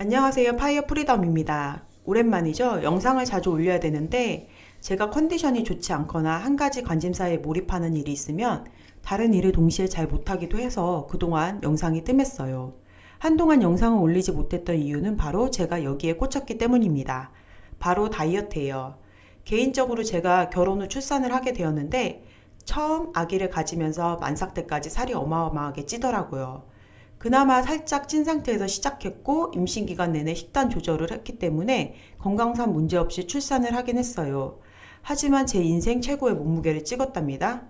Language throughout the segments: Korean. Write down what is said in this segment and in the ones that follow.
안녕하세요. 파이어 프리덤입니다. 오랜만이죠? 영상을 자주 올려야 되는데 제가 컨디션이 좋지 않거나 한 가지 관심사에 몰입하는 일이 있으면 다른 일을 동시에 잘 못하기도 해서 그동안 영상이 뜸했어요. 한동안 영상을 올리지 못했던 이유는 바로 제가 여기에 꽂혔기 때문입니다. 바로 다이어트예요. 개인적으로 제가 결혼 후 출산을 하게 되었는데 처음 아기를 가지면서 만삭 때까지 살이 어마어마하게 찌더라고요. 그나마 살짝 찐 상태에서 시작했고 임신 기간 내내 식단 조절을 했기 때문에 건강상 문제 없이 출산을 하긴 했어요. 하지만 제 인생 최고의 몸무게를 찍었답니다.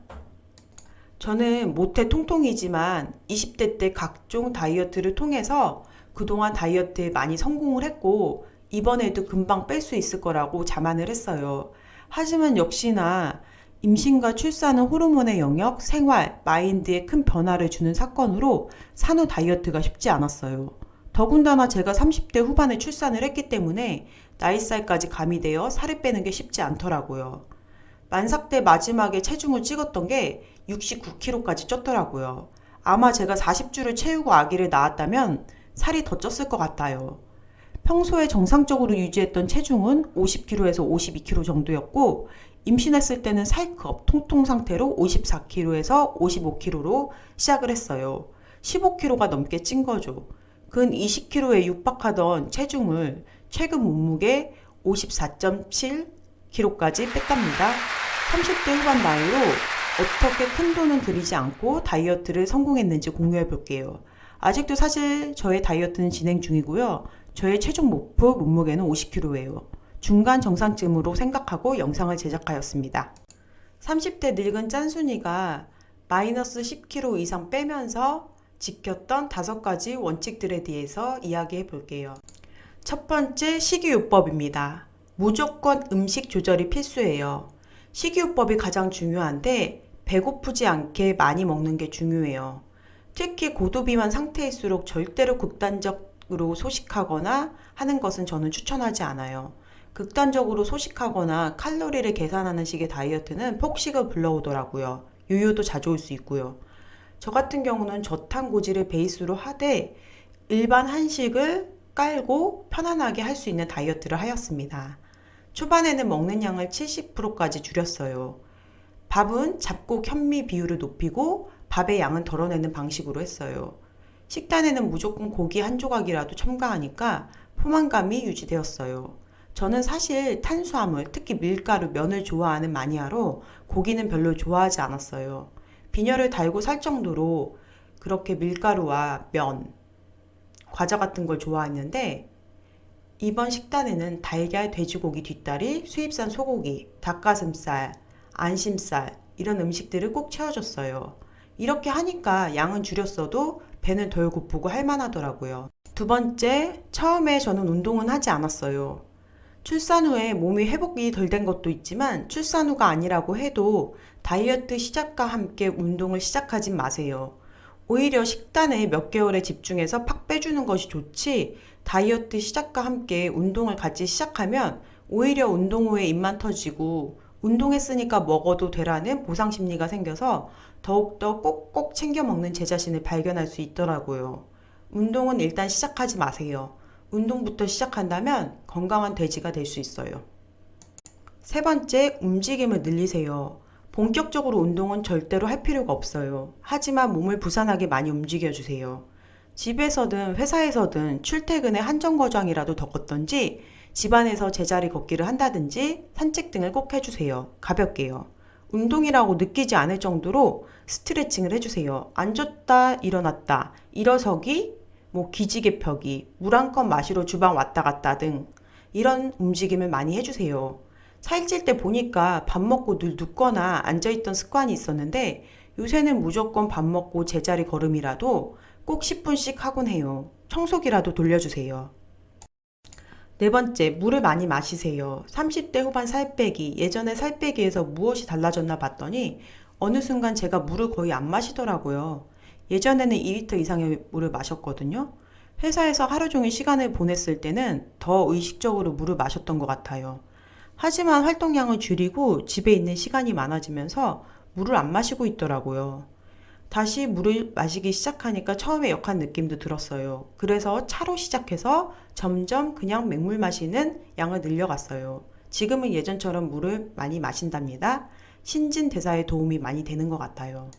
저는 모태 통통이지만 20대 때 각종 다이어트를 통해서 그동안 다이어트에 많이 성공을 했고 이번에도 금방 뺄 수 있을 거라고 자만을 했어요. 하지만 역시나 임신과 출산은 호르몬의 영역, 생활, 마인드에 큰 변화를 주는 사건으로 산후 다이어트가 쉽지 않았어요. 더군다나 제가 30대 후반에 출산을 했기 때문에 나이살까지 가미되어 살을 빼는 게 쉽지 않더라고요. 만삭 때 마지막에 체중을 찍었던 게 69kg까지 쪘더라고요. 아마 제가 40주를 채우고 아기를 낳았다면 살이 더 쪘을 것 같아요. 평소에 정상적으로 유지했던 체중은 50kg에서 52kg 정도였고 임신했을 때는 살컵 통통 상태로 54kg에서 55kg로 시작을 했어요. 15kg가 넘게 찐 거죠. 근 20kg에 육박하던 체중을 최근 몸무게 54.7kg까지 뺐답니다. 30대 후반 나이로 어떻게 큰 돈은 들이지 않고 다이어트를 성공했는지 공유해 볼게요. 아직도 사실 저의 다이어트는 진행 중이고요. 저의 최종 목표 몸무게는 50kg예요. 중간 정상쯤으로 생각하고 영상을 제작하였습니다. 30대 늙은 짠순이가 마이너스 10kg 이상 빼면서 지켰던 다섯 가지 원칙들에 대해서 이야기해 볼게요. 첫 번째 식이요법입니다. 무조건 음식 조절이 필수예요. 식이요법이 가장 중요한데 배고프지 않게 많이 먹는 게 중요해요. 특히 고도비만 상태일수록 절대로 극단적으로 소식하거나 하는 것은 저는 추천하지 않아요. 극단적으로 소식하거나 칼로리를 계산하는 식의 다이어트는 폭식을 불러오더라고요. 요요도 자주 올 수 있고요. 저 같은 경우는 저탄고지를 베이스로 하되 일반 한식을 깔고 편안하게 할 수 있는 다이어트를 하였습니다. 초반에는 먹는 양을 70%까지 줄였어요. 밥은 잡곡 현미 비율을 높이고 밥의 양은 덜어내는 방식으로 했어요. 식단에는 무조건 고기 한 조각이라도 첨가하니까 포만감이 유지되었어요. 저는 사실 탄수화물, 특히 밀가루, 면을 좋아하는 마니아로 고기는 별로 좋아하지 않았어요. 빈혈을 달고 살 정도로 그렇게 밀가루와 면, 과자 같은 걸 좋아했는데 이번 식단에는 달걀, 돼지고기 뒷다리, 수입산 소고기, 닭가슴살, 안심살 이런 음식들을 꼭 채워줬어요. 이렇게 하니까 양은 줄였어도 배는 덜 고프고 할만하더라고요. 두 번째, 처음에 저는 운동은 하지 않았어요. 출산 후에 몸이 회복이 덜 된 것도 있지만 출산 후가 아니라고 해도 다이어트 시작과 함께 운동을 시작하진 마세요. 오히려 식단에 몇 개월에 집중해서 팍 빼주는 것이 좋지 다이어트 시작과 함께 운동을 같이 시작하면 오히려 운동 후에 입만 터지고 운동했으니까 먹어도 되라는 보상 심리가 생겨서 더욱더 꼭꼭 챙겨 먹는 제 자신을 발견할 수 있더라고요. 운동은 일단 시작하지 마세요. 운동부터 시작한다면 건강한 돼지가 될 수 있어요. 세 번째, 움직임을 늘리세요. 본격적으로 운동은 절대로 할 필요가 없어요. 하지만 몸을 부산하게 많이 움직여주세요. 집에서든 회사에서든 출퇴근에 한정 거장이라도 더 걷던지 집안에서 제자리 걷기를 한다든지 산책 등을 꼭 해주세요. 가볍게요. 운동이라고 느끼지 않을 정도로 스트레칭을 해주세요. 앉았다, 일어났다, 일어서기, 뭐 기지개 펴기, 물 한 컵 마시러 주방 왔다 갔다 등 이런 움직임을 많이 해주세요. 살찔 때 보니까 밥 먹고 늘 눕거나 앉아있던 습관이 있었는데 요새는 무조건 밥 먹고 제자리 걸음이라도 꼭 10분씩 하곤 해요. 청소기라도 돌려주세요. 네 번째, 물을 많이 마시세요. 30대 후반 살 빼기, 예전에 살 빼기에서 무엇이 달라졌나 봤더니 어느 순간 제가 물을 거의 안 마시더라고요. 예전에는 2리터 이상의 물을 마셨거든요. 회사에서 하루 종일 시간을 보냈을 때는 더 의식적으로 물을 마셨던 것 같아요. 하지만 활동량을 줄이고 집에 있는 시간이 많아지면서 물을 안 마시고 있더라고요. 다시 물을 마시기 시작하니까 처음에 역한 느낌도 들었어요. 그래서 차로 시작해서 점점 그냥 맹물 마시는 양을 늘려갔어요. 지금은 예전처럼 물을 많이 마신답니다. 신진 대사에 도움이 많이 되는 것 같아요.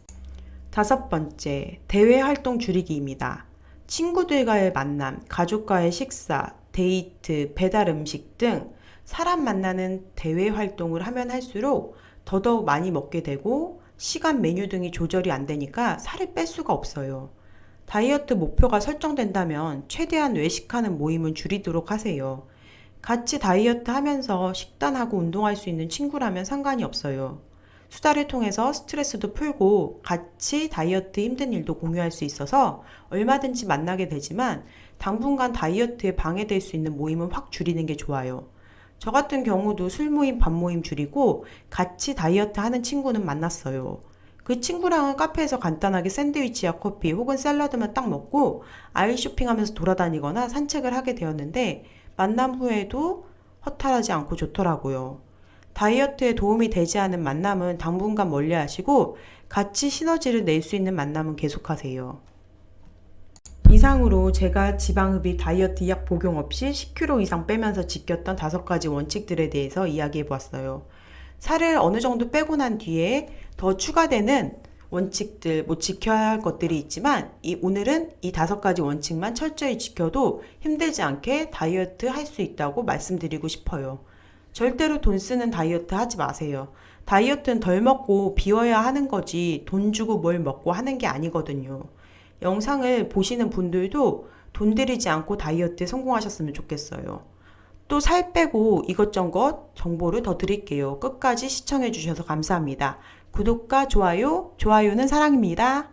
다섯 번째, 대외 활동 줄이기입니다. 친구들과의 만남, 가족과의 식사, 데이트, 배달 음식 등 사람 만나는 대외 활동을 하면 할수록 더더욱 많이 먹게 되고 시간 메뉴 등이 조절이 안 되니까 살을 뺄 수가 없어요. 다이어트 목표가 설정된다면 최대한 외식하는 모임은 줄이도록 하세요. 같이 다이어트 하면서 식단하고 운동할 수 있는 친구라면 상관이 없어요. 수다를 통해서 스트레스도 풀고 같이 다이어트 힘든 일도 공유할 수 있어서 얼마든지 만나게 되지만 당분간 다이어트에 방해될 수 있는 모임은 확 줄이는 게 좋아요. 저 같은 경우도 술 모임, 밥 모임 줄이고 같이 다이어트 하는 친구는 만났어요. 그 친구랑은 카페에서 간단하게 샌드위치야 커피 혹은 샐러드만 딱 먹고 아이 쇼핑하면서 돌아다니거나 산책을 하게 되었는데 만남 후에도 허탈하지 않고 좋더라고요. 다이어트에 도움이 되지 않은 만남은 당분간 멀리 하시고 같이 시너지를 낼 수 있는 만남은 계속하세요. 이상으로 제가 지방흡입 다이어트 약 복용 없이 10kg 이상 빼면서 지켰던 다섯 가지 원칙들에 대해서 이야기해 보았어요. 살을 어느 정도 빼고 난 뒤에 더 추가되는 원칙들, 뭐 지켜야 할 것들이 있지만 이 오늘은 이 다섯 가지 원칙만 철저히 지켜도 힘들지 않게 다이어트 할 수 있다고 말씀드리고 싶어요. 절대로 돈 쓰는 다이어트 하지 마세요. 다이어트는 덜 먹고 비워야 하는 거지 돈 주고 뭘 먹고 하는 게 아니거든요. 영상을 보시는 분들도 돈 들이지 않고 다이어트에 성공하셨으면 좋겠어요. 또 살 빼고 이것저것 정보를 더 드릴게요. 끝까지 시청해 주셔서 감사합니다. 구독과 좋아요, 좋아요는 사랑입니다.